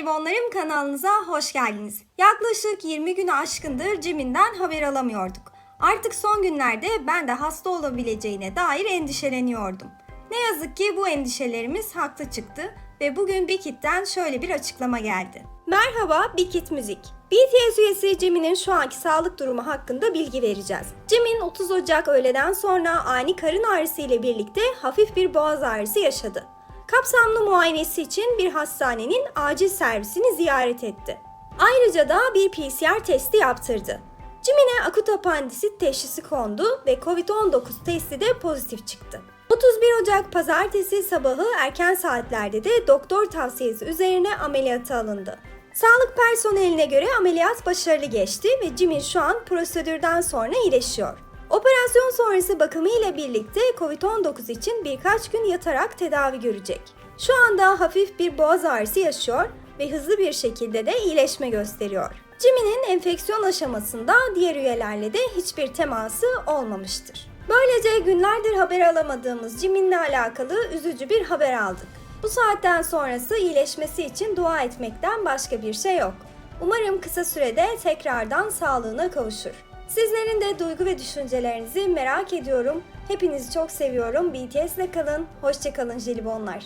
jelibonlarım kanalınıza hoş geldiniz. Yaklaşık 20 günü aşkındır Jimin'den haber alamıyorduk. Artık son günlerde ben de hasta olabileceğine dair endişeleniyordum. Ne yazık ki bu endişelerimiz haklı çıktı ve bugün Bikit'ten şöyle bir açıklama geldi. Merhaba Bikit Müzik. BTS üyesi Jimin'in şu anki sağlık durumu hakkında bilgi vereceğiz. Jimin 30 Ocak öğleden sonra ani karın ağrısı ile birlikte hafif bir boğaz ağrısı yaşadı. Kapsamlı muayenesi için bir hastanenin acil servisini ziyaret etti. Ayrıca da bir PCR testi yaptırdı. Jimin'e akut apandisit teşhisi kondu ve COVID-19 testi de pozitif çıktı. 31 Ocak pazartesi sabahı erken saatlerde de doktor tavsiyesi üzerine ameliyata alındı. Sağlık personeline göre ameliyat başarılı geçti ve Jimin şu an prosedürden sonra iyileşiyor. Operasyon sonrası bakımı ile birlikte COVID-19 için birkaç gün yatarak tedavi görecek. Şu anda hafif bir boğaz ağrısı yaşıyor ve hızlı bir şekilde de iyileşme gösteriyor. Jimin'in enfeksiyon aşamasında diğer üyelerle de hiçbir teması olmamıştır. Böylece günlerdir haber alamadığımız Jimin'le alakalı üzücü bir haber aldık. Bu saatten sonrası iyileşmesi için dua etmekten başka bir şey yok. Umarım kısa sürede tekrardan sağlığına kavuşur. Sizlerin de duygu ve düşüncelerinizi merak ediyorum. Hepinizi çok seviyorum. BTS'le kalın. Hoşçakalın jelibonlar.